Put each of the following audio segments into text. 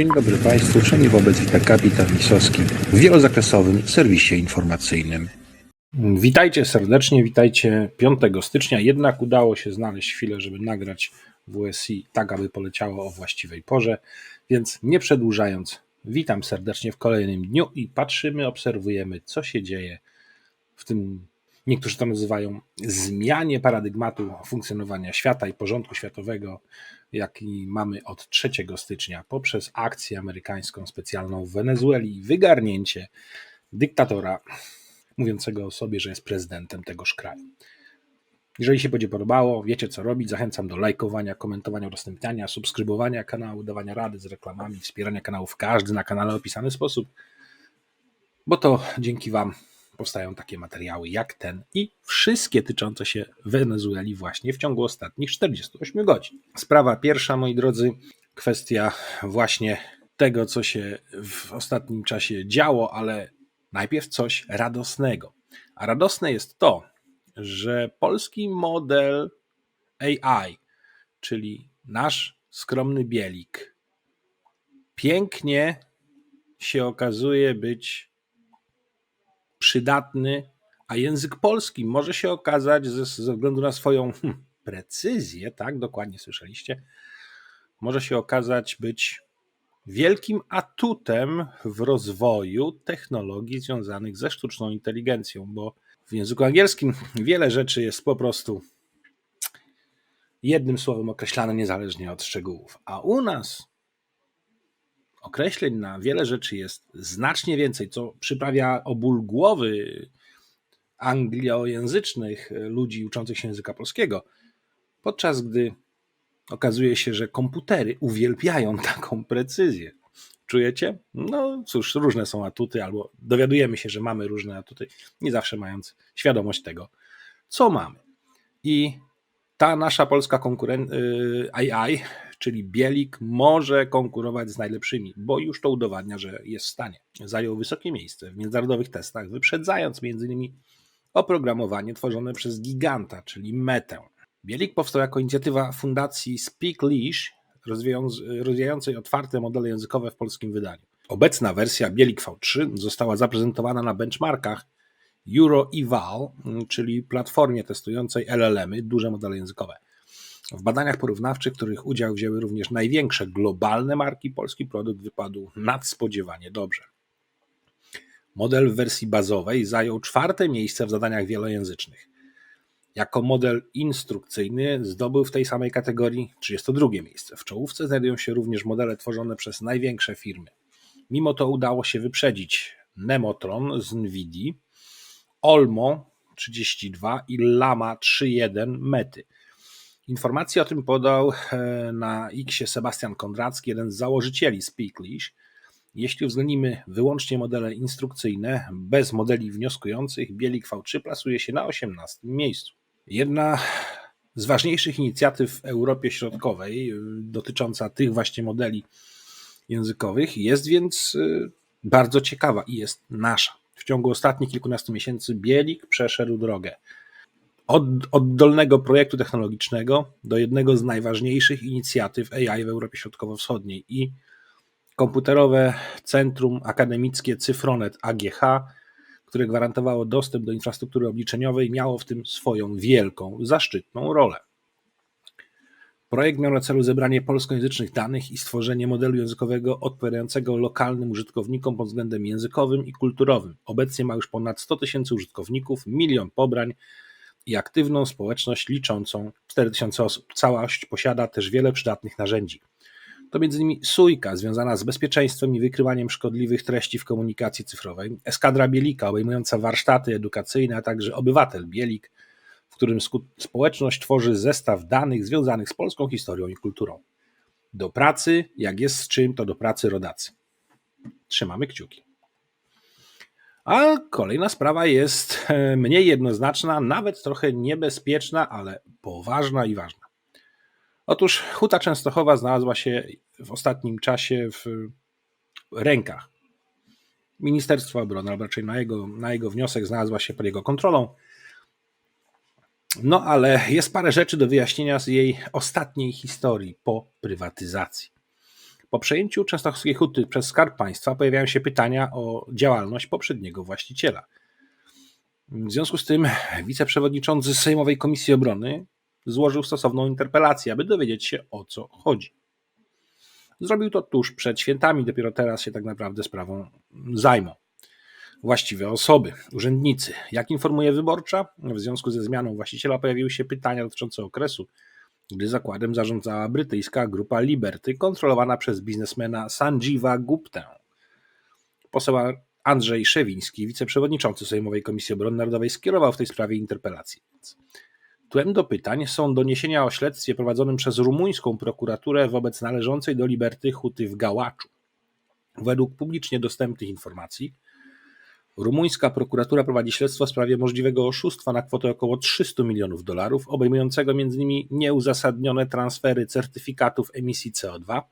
Dzień dobry Państwu, Przemi wobec wita kapitan Lisowski w wielozakresowym serwisie informacyjnym. Witajcie serdecznie, witajcie 5 stycznia. Jednak udało się znaleźć chwilę, żeby nagrać WSI tak, aby poleciało o właściwej porze. Więc nie przedłużając, witam serdecznie w kolejnym dniu i patrzymy, obserwujemy, co się dzieje w tym, niektórzy to nazywają zmianie paradygmatu funkcjonowania świata i porządku światowego, jaki mamy od 3 stycznia poprzez akcję amerykańską specjalną w Wenezueli wygarnięcie dyktatora mówiącego o sobie, że jest prezydentem tegoż kraju. Jeżeli się będzie podobało, wiecie co robić. Zachęcam do lajkowania, komentowania, udostępniania, subskrybowania kanału, dawania rady z reklamami, wspierania kanałów każdy na kanale opisany sposób, bo to dzięki Wam powstają takie materiały jak ten i wszystkie tyczące się Wenezueli właśnie w ciągu ostatnich 48 godzin. Sprawa pierwsza, moi drodzy, kwestia właśnie tego, co się w ostatnim czasie działo, ale najpierw coś radosnego. A radosne jest to, że polski model AI, czyli nasz skromny bielik, pięknie się okazuje być przydatny, a język polski może się okazać ze, ze względu na swoją precyzję, tak, dokładnie słyszeliście, może się okazać być wielkim atutem w rozwoju technologii związanych ze sztuczną inteligencją, bo w języku angielskim wiele rzeczy jest po prostu jednym słowem określane niezależnie od szczegółów, a u nas określeń na wiele rzeczy jest znacznie więcej, co przyprawia o ból głowy angliojęzycznych ludzi uczących się języka polskiego, podczas gdy okazuje się, że komputery uwielbiają taką precyzję. Czujecie? No cóż, różne są atuty, albo dowiadujemy się, że mamy różne atuty, nie zawsze mając świadomość tego, co mamy. I ta nasza polska konkuren- AI, czyli Bielik, może konkurować z najlepszymi, bo już to udowadnia, że jest w stanie. Zajął wysokie miejsce w międzynarodowych testach, wyprzedzając m.in. oprogramowanie tworzone przez giganta, czyli Metę. Bielik powstał jako inicjatywa fundacji Speak Leash, rozwijającej otwarte modele językowe w polskim wydaniu. Obecna wersja Bielik V3 została zaprezentowana na benchmarkach EuroEval, czyli platformie testującej LLM-y, duże modele językowe. W badaniach porównawczych, których udział wzięły również największe globalne marki, polski produkt wypadł nadspodziewanie dobrze. Model w wersji bazowej zajął czwarte miejsce w zadaniach wielojęzycznych. Jako model instrukcyjny zdobył w tej samej kategorii 32 miejsce. W czołówce znajdują się również modele tworzone przez największe firmy. Mimo to udało się wyprzedzić Nemotron z Nvidia, Olmo 32 i Lama 3.1 Mety. Informacje o tym podał na X Sebastian Kondracki, jeden z założycieli Speaklish. Jeśli uwzględnimy wyłącznie modele instrukcyjne, bez modeli wnioskujących, Bielik V3 plasuje się na 18 miejscu. Jedna z ważniejszych inicjatyw w Europie Środkowej dotycząca tych właśnie modeli językowych jest więc bardzo ciekawa i jest nasza. W ciągu ostatnich kilkunastu miesięcy Bielik przeszedł drogę. Od oddolnego projektu technologicznego do jednego z najważniejszych inicjatyw AI w Europie Środkowo-Wschodniej i komputerowe centrum akademickie Cyfronet AGH które gwarantowało dostęp do infrastruktury obliczeniowej, miało w tym swoją wielką, zaszczytną rolę. Projekt miał na celu zebranie polskojęzycznych danych i stworzenie modelu językowego odpowiadającego lokalnym użytkownikom pod względem językowym i kulturowym. Obecnie ma już ponad 100 tysięcy użytkowników, milion pobrań i aktywną społeczność liczącą 4 tysiące osób. Całość posiada też wiele przydatnych narzędzi. To m.in. Sójka związana z bezpieczeństwem i wykrywaniem szkodliwych treści w komunikacji cyfrowej, Eskadra Bielika obejmująca warsztaty edukacyjne, a także Obywatel Bielik, w którym społeczność tworzy zestaw danych związanych z polską historią i kulturą. Do pracy, jak jest z czym, to do pracy rodacy. Trzymamy kciuki. A kolejna sprawa jest mniej jednoznaczna, nawet trochę niebezpieczna, ale poważna i ważna. Otóż Huta Częstochowa znalazła się w ostatnim czasie w rękach Ministerstwa Obrony, albo raczej na jego, na jego wniosek znalazła się pod jego kontrolą. No ale jest parę rzeczy do wyjaśnienia z jej ostatniej historii po prywatyzacji. Po przejęciu częstochowskiej huty przez Skarb Państwa pojawiają się pytania o działalność poprzedniego właściciela. W związku z tym wiceprzewodniczący Sejmowej Komisji Obrony złożył stosowną interpelację, aby dowiedzieć się o co chodzi. Zrobił to tuż przed świętami, dopiero teraz się tak naprawdę sprawą zajmą. Właściwe osoby, urzędnicy. Jak informuje wyborcza, w związku ze zmianą właściciela pojawiły się pytania dotyczące okresu, gdy zakładem zarządzała brytyjska grupa Liberty, kontrolowana przez biznesmena Sanjeeva Guptę. Poseł Andrzej Szewiński, wiceprzewodniczący Sejmowej Komisji Obrony Narodowej, skierował w tej sprawie interpelację. Tłem do pytań są doniesienia o śledztwie prowadzonym przez rumuńską prokuraturę wobec należącej do Liberty huty w Gałaczu. Według publicznie dostępnych informacji, rumuńska prokuratura prowadzi śledztwo w sprawie możliwego oszustwa na kwotę około 300 milionów dolarów, obejmującego m.in. nieuzasadnione transfery certyfikatów emisji CO2,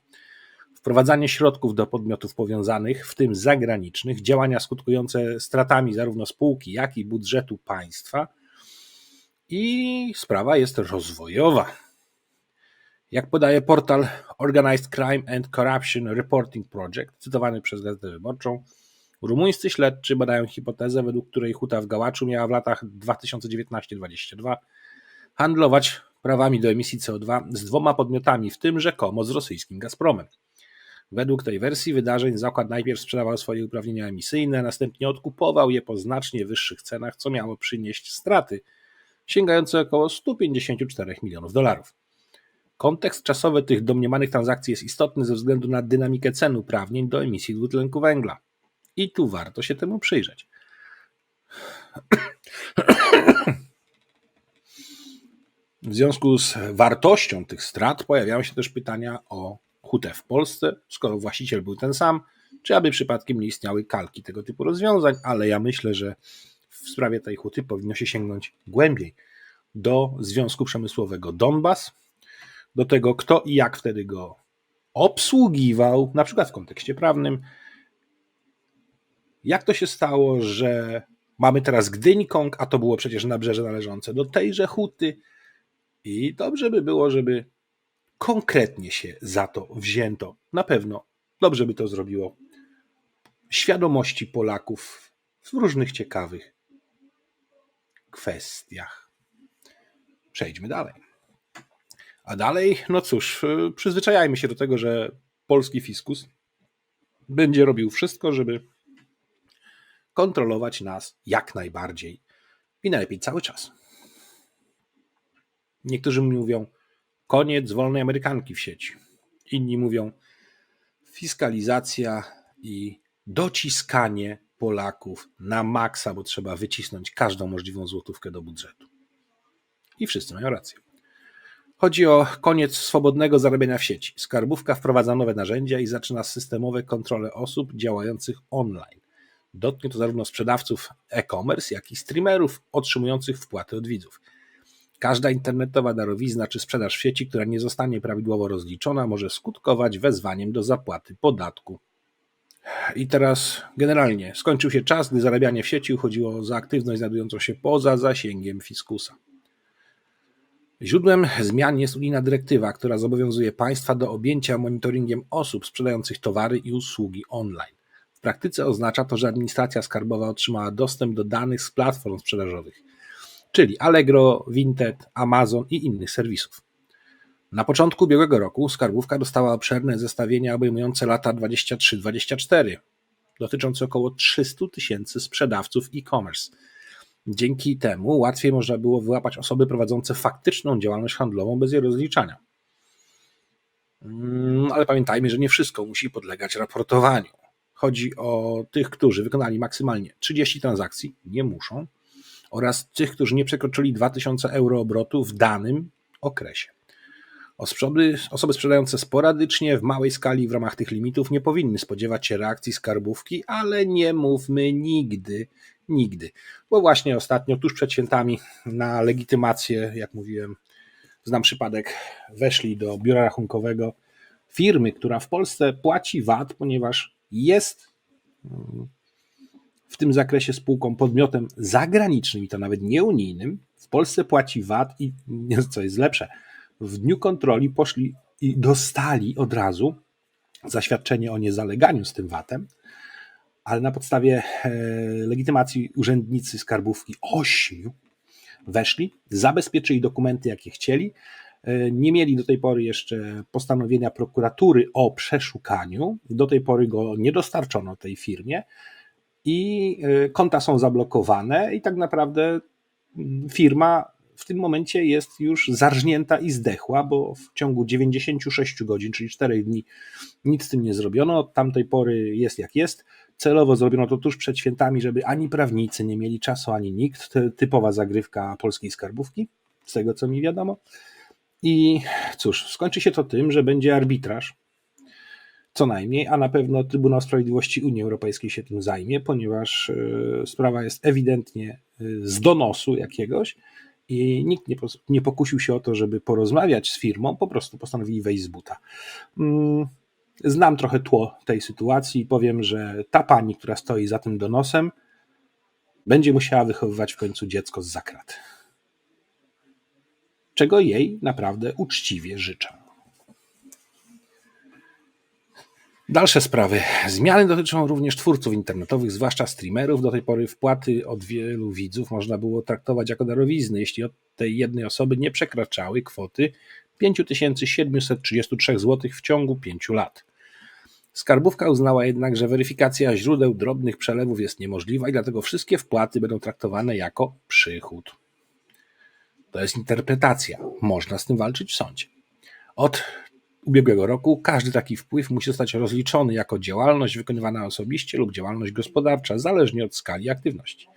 wprowadzanie środków do podmiotów powiązanych, w tym zagranicznych, działania skutkujące stratami zarówno spółki, jak i budżetu państwa. I sprawa jest rozwojowa. Jak podaje portal Organized Crime and Corruption Reporting Project, cytowany przez Gazetę Wyborczą, rumuńscy śledczy badają hipotezę, według której huta w Gałaczu miała w latach 2019-2022 handlować prawami do emisji CO2 z dwoma podmiotami, w tym rzekomo z rosyjskim Gazpromem. Według tej wersji wydarzeń zakład najpierw sprzedawał swoje uprawnienia emisyjne, następnie odkupował je po znacznie wyższych cenach, co miało przynieść straty sięgające około 154 milionów dolarów. Kontekst czasowy tych domniemanych transakcji jest istotny ze względu na dynamikę cen uprawnień do emisji dwutlenku węgla. I tu warto się temu przyjrzeć. W związku z wartością tych strat pojawiają się też pytania o hutę w Polsce, skoro właściciel był ten sam, czy aby przypadkiem nie istniały kalki tego typu rozwiązań, ale ja myślę, że w sprawie tej huty powinno się sięgnąć głębiej do Związku Przemysłowego Donbas, do tego, kto i jak wtedy go obsługiwał, na przykład w kontekście prawnym. Jak to się stało, że mamy teraz Gdyńkąg, a to było przecież nabrzeże należące do tejże huty. I dobrze by było, żeby konkretnie się za to wzięto. Na pewno dobrze by to zrobiło świadomości Polaków w różnych ciekawych kwestiach. Przejdźmy dalej. A dalej, no cóż, przyzwyczajajmy się do tego, że polski fiskus będzie robił wszystko, żeby kontrolować nas jak najbardziej i najlepiej cały czas. Niektórzy mówią, koniec wolnej Amerykanki w sieci. Inni mówią, fiskalizacja i dociskanie Polaków na maksa, bo trzeba wycisnąć każdą możliwą złotówkę do budżetu. I wszyscy mają rację. Chodzi o koniec swobodnego zarabiania w sieci. Skarbówka wprowadza nowe narzędzia i zaczyna systemowe kontrole osób działających online. Dotknie to zarówno sprzedawców e-commerce, jak i streamerów otrzymujących wpłaty od widzów. Każda internetowa darowizna czy sprzedaż w sieci, która nie zostanie prawidłowo rozliczona, może skutkować wezwaniem do zapłaty podatku. I teraz generalnie skończył się czas, gdy zarabianie w sieci uchodziło za aktywność znajdującą się poza zasięgiem fiskusa. Źródłem zmian jest unijna dyrektywa, która zobowiązuje państwa do objęcia monitoringiem osób sprzedających towary i usługi online. W praktyce oznacza to, że administracja skarbowa otrzymała dostęp do danych z platform sprzedażowych, czyli Allegro, Vinted, Amazon i innych serwisów. Na początku ubiegłego roku skarbówka dostała obszerne zestawienia obejmujące lata 23-24, dotyczące około 300 tysięcy sprzedawców e-commerce. Dzięki temu łatwiej można było wyłapać osoby prowadzące faktyczną działalność handlową bez jej rozliczania. Mm, Ale pamiętajmy, że nie wszystko musi podlegać raportowaniu. Chodzi o tych, którzy wykonali maksymalnie 30 transakcji, nie muszą, oraz tych, którzy nie przekroczyli 2000 euro obrotu w danym okresie. Osoby, osoby sprzedające sporadycznie, w małej skali w ramach tych limitów nie powinny spodziewać się reakcji skarbówki, ale nie mówmy nigdy, nigdy. Bo właśnie ostatnio, tuż przed świętami, na legitymację, jak mówiłem, znam przypadek, weszli do biura rachunkowego firmy, która w Polsce płaci VAT, ponieważ jest w tym zakresie spółką podmiotem zagranicznym i to nawet nie unijnym. W Polsce płaci VAT i co jest lepsze, w dniu kontroli poszli i dostali od razu zaświadczenie o niezaleganiu z tym VAT-em, ale na podstawie e, legitymacji urzędnicy skarbówki ośmiu weszli, zabezpieczyli dokumenty, jakie chcieli. E, Nie mieli do tej pory jeszcze postanowienia prokuratury o przeszukaniu. Do tej pory go nie dostarczono tej firmie i e, konta są zablokowane, i tak naprawdę mm, firma w tym momencie jest już zarżnięta i zdechła, bo w ciągu 96 godzin, czyli 4 dni, nic z tym nie zrobiono. Od tamtej pory jest jak jest. Celowo zrobiono to tuż przed świętami, żeby ani prawnicy nie mieli czasu, ani nikt. Typowa zagrywka polskiej skarbówki, z tego co mi wiadomo. I cóż, skończy się to tym, że będzie arbitraż, co najmniej, a na pewno Trybunał Sprawiedliwości Unii Europejskiej się tym zajmie, ponieważ e, sprawa jest ewidentnie e, z donosu jakiegoś i nikt nie, nie pokusił się o to, żeby porozmawiać z firmą, po prostu postanowili wejść z buta. Mm, Znam trochę tło tej sytuacji i powiem, że ta pani, która stoi za tym donosem, będzie musiała wychowywać w końcu dziecko z zakrat. Czego jej naprawdę uczciwie życzę. Dalsze sprawy. Zmiany dotyczą również twórców internetowych, zwłaszcza streamerów. Do tej pory wpłaty od wielu widzów można było traktować jako darowizny, jeśli od tej jednej osoby nie przekraczały kwoty 5733 zł w ciągu 5 lat. Skarbówka uznała jednak, że weryfikacja źródeł drobnych przelewów jest niemożliwa i dlatego wszystkie wpłaty będą traktowane jako przychód. To jest interpretacja. Można z tym walczyć w sądzie. Od ubiegłego roku każdy taki wpływ musi zostać rozliczony jako działalność wykonywana osobiście lub działalność gospodarcza, zależnie od skali aktywności.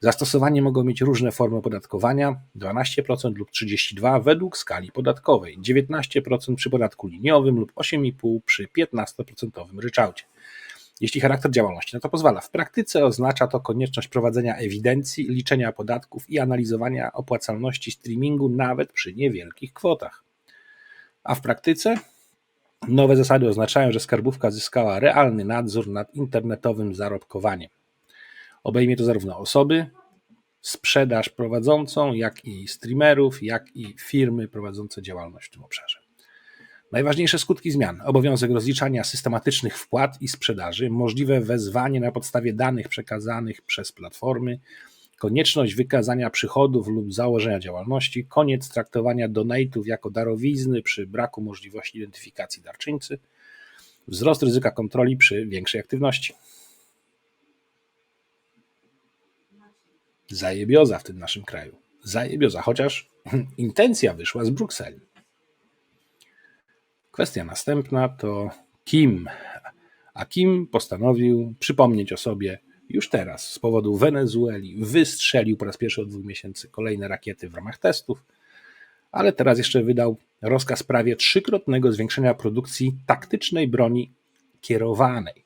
Zastosowanie mogą mieć różne formy opodatkowania 12% lub 32% według skali podatkowej, 19% przy podatku liniowym lub 8,5% przy 15% ryczałcie. Jeśli charakter działalności na to pozwala. W praktyce oznacza to konieczność prowadzenia ewidencji, liczenia podatków i analizowania opłacalności streamingu nawet przy niewielkich kwotach. A w praktyce nowe zasady oznaczają, że skarbówka zyskała realny nadzór nad internetowym zarobkowaniem. Obejmie to zarówno osoby, sprzedaż prowadzącą, jak i streamerów, jak i firmy prowadzące działalność w tym obszarze. Najważniejsze skutki zmian: obowiązek rozliczania systematycznych wpłat i sprzedaży, możliwe wezwanie na podstawie danych przekazanych przez platformy, konieczność wykazania przychodów lub założenia działalności, koniec traktowania donate'ów jako darowizny przy braku możliwości identyfikacji darczyńcy, wzrost ryzyka kontroli przy większej aktywności. Zajebioza w tym naszym kraju. Zajebioza, chociaż intencja wyszła z Brukseli. Kwestia następna to Kim. A Kim postanowił przypomnieć o sobie już teraz z powodu Wenezueli. Wystrzelił po raz pierwszy od dwóch miesięcy kolejne rakiety w ramach testów, ale teraz jeszcze wydał rozkaz prawie trzykrotnego zwiększenia produkcji taktycznej broni kierowanej.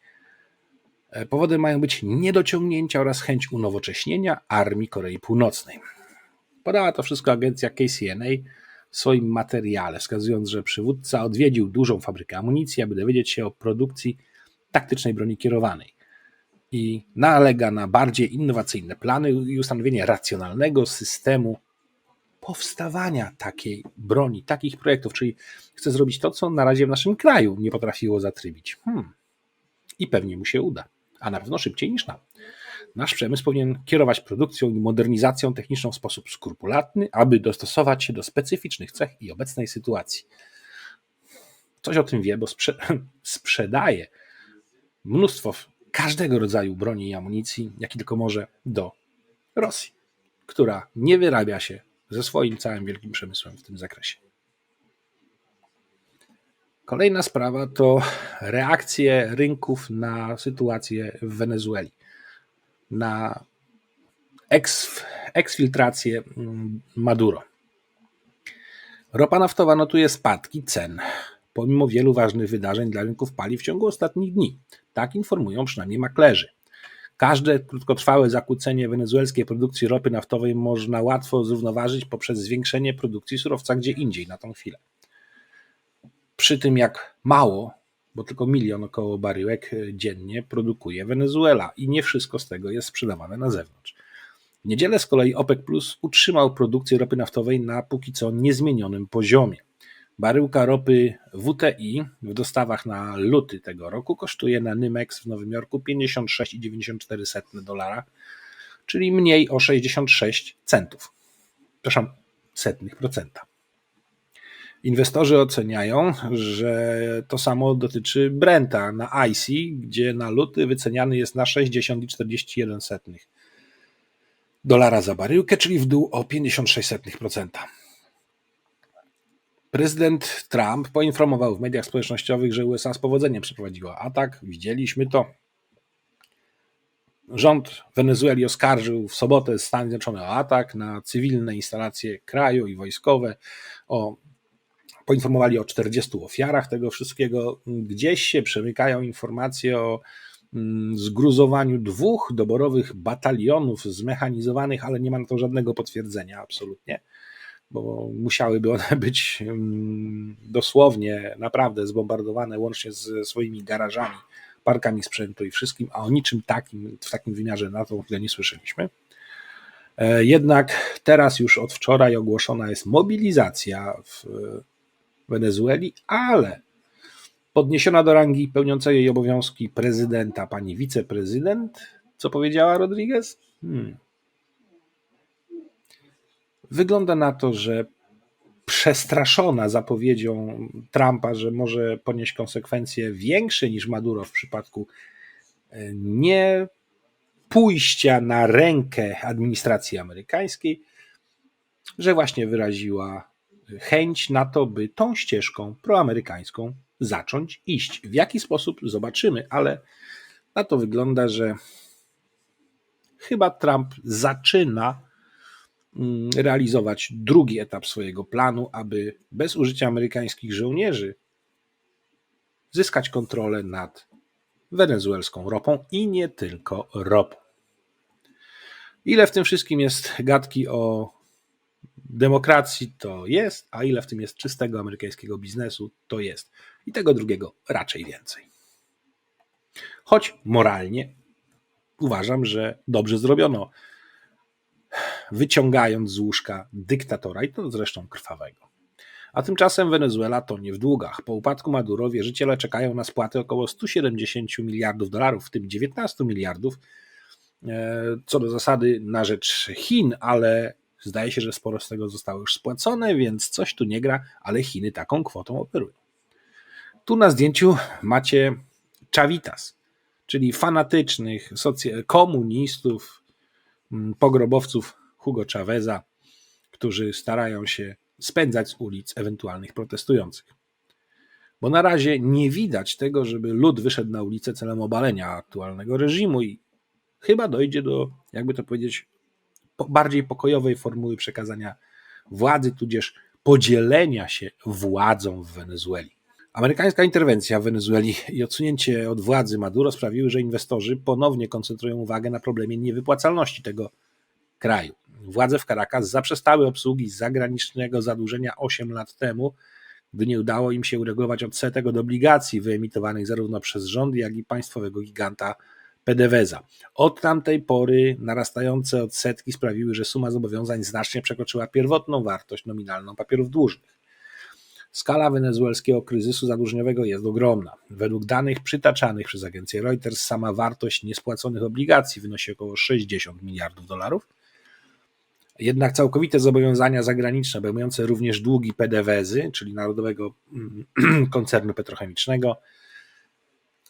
E, Powodem mają być niedociągnięcia oraz chęć unowocześnienia armii Korei Północnej. Podała to wszystko agencja KCNA w swoim materiale, wskazując, że przywódca odwiedził dużą fabrykę amunicji, aby dowiedzieć się o produkcji taktycznej broni kierowanej. I nalega na bardziej innowacyjne plany i ustanowienie racjonalnego systemu powstawania takiej broni, takich projektów, czyli chce zrobić to, co na razie w naszym kraju nie potrafiło zatrybić. Hmm. I pewnie mu się uda, a na pewno szybciej niż nam. Nasz przemysł powinien kierować produkcją i modernizacją techniczną w sposób skrupulatny, aby dostosować się do specyficznych cech i obecnej sytuacji. Coś o tym wie, bo sprze- sprzedaje mnóstwo każdego rodzaju broni i amunicji, jaki tylko może, do Rosji, która nie wyrabia się ze swoim całym wielkim przemysłem w tym zakresie. Kolejna sprawa to reakcje rynków na sytuację w Wenezueli, na eks, eksfiltrację mm, Maduro. Ropa naftowa notuje spadki cen, pomimo wielu ważnych wydarzeń dla rynków paliw w ciągu ostatnich dni. Tak informują przynajmniej maklerzy. Każde krótkotrwałe zakłócenie wenezuelskiej produkcji ropy naftowej można łatwo zrównoważyć poprzez zwiększenie produkcji surowca gdzie indziej na tą chwilę. Przy tym jak mało, bo tylko milion około baryłek e, dziennie produkuje Wenezuela i nie wszystko z tego jest sprzedawane na zewnątrz. W niedzielę z kolei OPEC Plus utrzymał produkcję ropy naftowej na póki co niezmienionym poziomie. Baryłka ropy WTI w dostawach na luty tego roku kosztuje na Nymex w Nowym Jorku 56,94 dolara, czyli mniej o 66 centów. Przepraszam, setnych procenta. Inwestorzy oceniają, że to samo dotyczy Brenta na IC, gdzie na luty wyceniany jest na 60,41 dolara za baryłkę, czyli w dół o 56%. Prezydent Trump poinformował w mediach społecznościowych, że USA z powodzeniem przeprowadziła atak. Widzieliśmy to. Rząd Wenezueli oskarżył w sobotę Stany Zjednoczone o atak na cywilne instalacje kraju i wojskowe, o poinformowali o 40 ofiarach tego wszystkiego. Gdzieś się przemykają informacje o mm, zgruzowaniu dwóch doborowych batalionów zmechanizowanych, ale nie ma na to żadnego potwierdzenia absolutnie, bo musiałyby one być mm, dosłownie naprawdę zbombardowane łącznie ze swoimi garażami, parkami sprzętu i wszystkim, a o niczym takim w takim wymiarze na tą chwilę nie słyszeliśmy. E, jednak teraz już od wczoraj ogłoszona jest mobilizacja w Wenezueli, ale podniesiona do rangi pełniącej jej obowiązki prezydenta pani wiceprezydent, co powiedziała Rodriguez? Hmm. Wygląda na to, że przestraszona zapowiedzią Trumpa, że może ponieść konsekwencje większe niż Maduro w przypadku e, nie pójścia na rękę administracji amerykańskiej, że właśnie wyraziła chęć na to, by tą ścieżką proamerykańską zacząć iść. W jaki sposób zobaczymy, ale na to wygląda, że chyba Trump zaczyna mm, realizować drugi etap swojego planu, aby bez użycia amerykańskich żołnierzy zyskać kontrolę nad wenezuelską ropą i nie tylko ropą. Ile w tym wszystkim jest gadki o demokracji to jest, a ile w tym jest czystego amerykańskiego biznesu to jest. I tego drugiego raczej więcej. Choć moralnie uważam, że dobrze zrobiono, wyciągając z łóżka dyktatora i to zresztą krwawego. A tymczasem Wenezuela to nie w długach. Po upadku Maduro wierzyciele czekają na spłaty około 170 miliardów dolarów, w tym 19 miliardów e, co do zasady na rzecz Chin, ale Zdaje się, że sporo z tego zostało już spłacone, więc coś tu nie gra, ale Chiny taką kwotą operują. Tu na zdjęciu macie Chavitas, czyli fanatycznych komunistów, mm, pogrobowców Hugo Chaveza, którzy starają się spędzać z ulic ewentualnych protestujących. Bo na razie nie widać tego, żeby lud wyszedł na ulicę celem obalenia aktualnego reżimu i chyba dojdzie do, jakby to powiedzieć, bardziej pokojowej formuły przekazania władzy, tudzież podzielenia się władzą w Wenezueli. Amerykańska interwencja w Wenezueli i odsunięcie od władzy Maduro sprawiły, że inwestorzy ponownie koncentrują uwagę na problemie niewypłacalności tego kraju. Władze w Caracas zaprzestały obsługi zagranicznego zadłużenia 8 lat temu, gdy nie udało im się uregulować odsetek od obligacji wyemitowanych zarówno przez rząd, jak i państwowego giganta PDWza. Od tamtej pory narastające odsetki sprawiły, że suma zobowiązań znacznie przekroczyła pierwotną wartość nominalną papierów dłużnych. Skala wenezuelskiego kryzysu zadłużeniowego jest ogromna. Według danych przytaczanych przez agencję Reuters sama wartość niespłaconych obligacji wynosi około 60 miliardów dolarów. Jednak całkowite zobowiązania zagraniczne, obejmujące również długi PDWzy, czyli Narodowego Koncernu Petrochemicznego,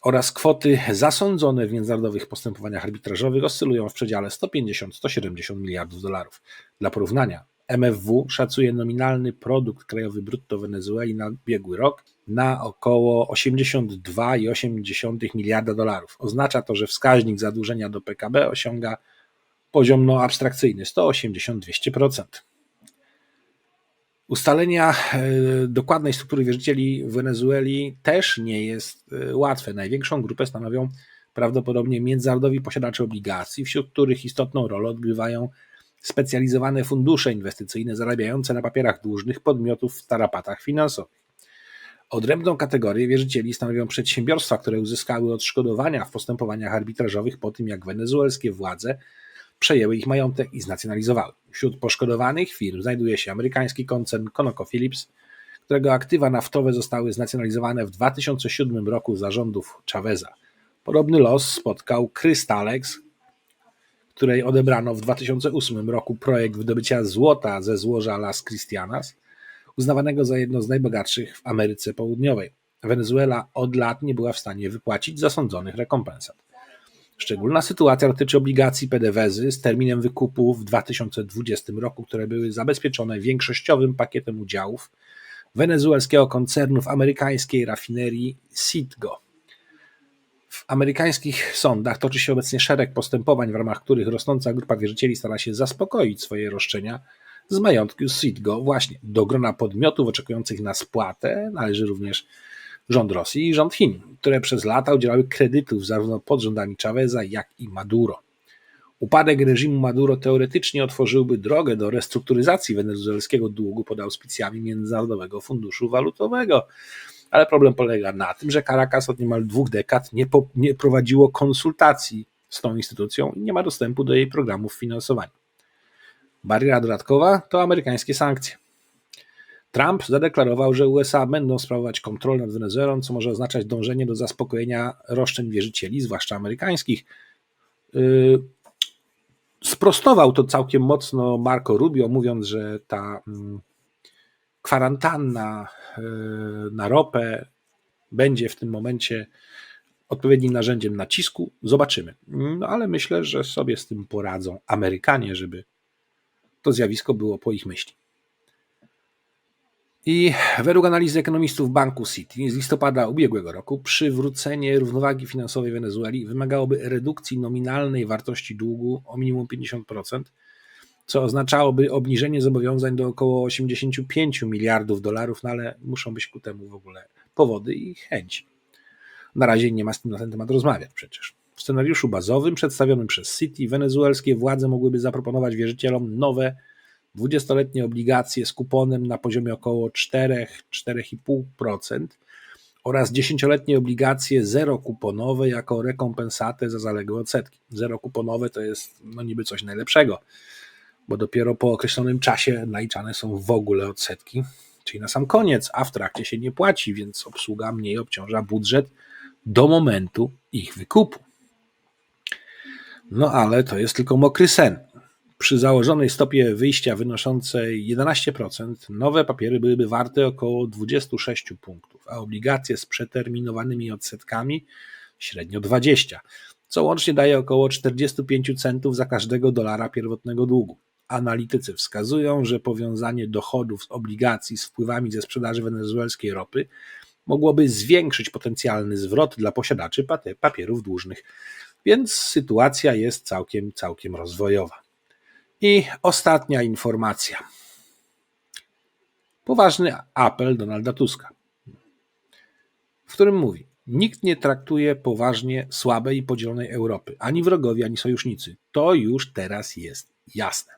oraz kwoty zasądzone w międzynarodowych postępowaniach arbitrażowych oscylują w przedziale 150-170 miliardów dolarów. Dla porównania, MFW szacuje nominalny produkt krajowy brutto Wenezueli na biegły rok na około 82,8 miliarda dolarów. Oznacza to, że wskaźnik zadłużenia do PKB osiąga poziom no, abstrakcyjny 180-200%. Ustalenia e, dokładnej struktury wierzycieli w Wenezueli też nie jest e, łatwe. Największą grupę stanowią prawdopodobnie międzynarodowi posiadacze obligacji, wśród których istotną rolę odgrywają specjalizowane fundusze inwestycyjne zarabiające na papierach dłużnych podmiotów w tarapatach finansowych. Odrębną kategorię wierzycieli stanowią przedsiębiorstwa, które uzyskały odszkodowania w postępowaniach arbitrażowych po tym, jak wenezuelskie władze przejęły ich majątek i znacjonalizowały. Wśród poszkodowanych firm znajduje się amerykański koncern ConocoPhillips, którego aktywa naftowe zostały znacjonalizowane w 2007 roku zarządów Chaveza. Podobny los spotkał Crystalex, której odebrano w 2008 roku projekt wydobycia złota ze złoża Las Cristianas, uznawanego za jedno z najbogatszych w Ameryce Południowej. Wenezuela od lat nie była w stanie wypłacić zasądzonych rekompensat. Szczególna sytuacja dotyczy obligacji PDWzy z terminem wykupu w 2020 roku, które były zabezpieczone większościowym pakietem udziałów wenezuelskiego koncernu w amerykańskiej rafinerii Citgo. W amerykańskich sądach toczy się obecnie szereg postępowań, w ramach których rosnąca grupa wierzycieli stara się zaspokoić swoje roszczenia z majątku Citgo. Właśnie do grona podmiotów oczekujących na spłatę należy również rząd Rosji i rząd Chin, które przez lata udzielały kredytów zarówno pod rządami Chaveza, jak i Maduro. Upadek reżimu Maduro teoretycznie otworzyłby drogę do restrukturyzacji wenezuelskiego długu pod auspicjami Międzynarodowego Funduszu Walutowego. Ale problem polega na tym, że Caracas od niemal dwóch dekad nie, po, nie prowadziło konsultacji z tą instytucją i nie ma dostępu do jej programów finansowania. Bariera dodatkowa to amerykańskie sankcje. Trump zadeklarował, że USA będą sprawować kontrolę nad Wenezuelą, co może oznaczać dążenie do zaspokojenia roszczeń wierzycieli, zwłaszcza amerykańskich. Yy, sprostował to całkiem mocno Marco Rubio, mówiąc, że ta mm, kwarantanna yy, na ropę będzie w tym momencie odpowiednim narzędziem nacisku. Zobaczymy. No ale myślę, że sobie z tym poradzą Amerykanie, żeby to zjawisko było po ich myśli. I według analizy ekonomistów Banku City z listopada ubiegłego roku przywrócenie równowagi finansowej Wenezueli wymagałoby redukcji nominalnej wartości długu o minimum 50%, co oznaczałoby obniżenie zobowiązań do około 85 miliardów dolarów, no ale muszą być ku temu w ogóle powody i chęci. Na razie nie ma z tym na ten temat rozmawiać przecież. W scenariuszu bazowym przedstawionym przez City wenezuelskie władze mogłyby zaproponować wierzycielom nowe 20-letnie obligacje z kuponem na poziomie około 4-4,5% oraz 10-letnie obligacje zerokuponowe jako rekompensatę za zaległe odsetki. Zerokuponowe to jest no niby coś najlepszego, bo dopiero po określonym czasie naliczane są w ogóle odsetki, czyli na sam koniec, a w trakcie się nie płaci, więc obsługa mniej obciąża budżet do momentu ich wykupu. No ale to jest tylko mokry sen. Przy założonej stopie wyjścia wynoszącej 11%, nowe papiery byłyby warte około 26 punktów, a obligacje z przeterminowanymi odsetkami średnio 20, co łącznie daje około 45 centów za każdego dolara pierwotnego długu. Analitycy wskazują, że powiązanie dochodów z obligacji z wpływami ze sprzedaży wenezuelskiej ropy mogłoby zwiększyć potencjalny zwrot dla posiadaczy papierów dłużnych, więc sytuacja jest całkiem, całkiem rozwojowa. I ostatnia informacja. Poważny apel Donalda Tuska, w którym mówi: Nikt nie traktuje poważnie słabej i podzielonej Europy, ani wrogowie, ani sojusznicy. To już teraz jest jasne.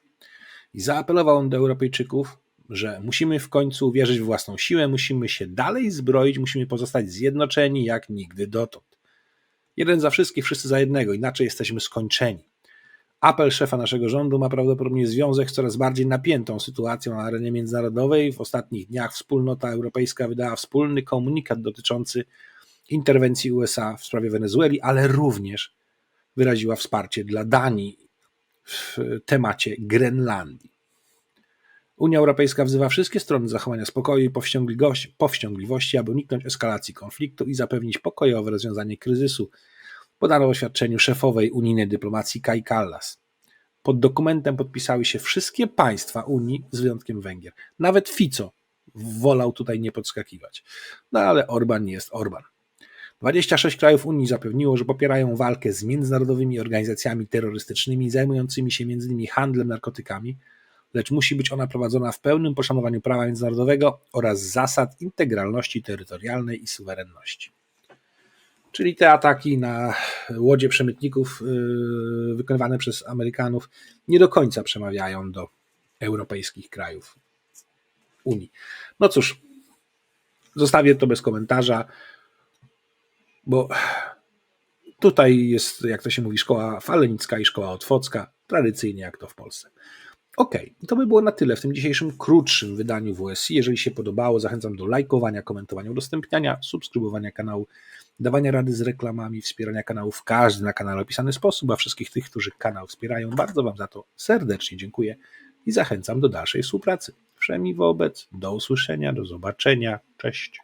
I zaapelował on do Europejczyków, że musimy w końcu uwierzyć w własną siłę, musimy się dalej zbroić, musimy pozostać zjednoczeni jak nigdy dotąd. Jeden za wszystkich, wszyscy za jednego, inaczej jesteśmy skończeni. Apel szefa naszego rządu ma prawdopodobnie związek z coraz bardziej napiętą sytuacją na arenie międzynarodowej. W ostatnich dniach wspólnota europejska wydała wspólny komunikat dotyczący interwencji USA w sprawie Wenezueli, ale również wyraziła wsparcie dla Danii w temacie Grenlandii. Unia Europejska wzywa wszystkie strony zachowania spokoju i powściągliwości, aby uniknąć eskalacji konfliktu i zapewnić pokojowe rozwiązanie kryzysu podano oświadczeniu szefowej unijnej dyplomacji Kai Kallas. Pod dokumentem podpisały się wszystkie państwa Unii z wyjątkiem Węgier. Nawet Fico wolał tutaj nie podskakiwać. No ale Orban jest Orban. 26 krajów Unii zapewniło, że popierają walkę z międzynarodowymi organizacjami terrorystycznymi zajmującymi się m.in. handlem narkotykami, lecz musi być ona prowadzona w pełnym poszanowaniu prawa międzynarodowego oraz zasad integralności terytorialnej i suwerenności. Czyli te ataki na łodzie przemytników yy, wykonywane przez Amerykanów nie do końca przemawiają do europejskich krajów Unii. No cóż, zostawię to bez komentarza, bo tutaj jest, jak to się mówi, szkoła falenicka i szkoła otwocka, tradycyjnie jak to w Polsce. Ok, to by było na tyle w tym dzisiejszym krótszym wydaniu WSI. Jeżeli się podobało, zachęcam do lajkowania, komentowania, udostępniania, subskrybowania kanału, dawania rady z reklamami, wspierania kanału w każdy na kanale opisany sposób, a wszystkich tych, którzy kanał wspierają, bardzo Wam za to serdecznie dziękuję i zachęcam do dalszej współpracy. Wszemi wobec, do usłyszenia, do zobaczenia, cześć.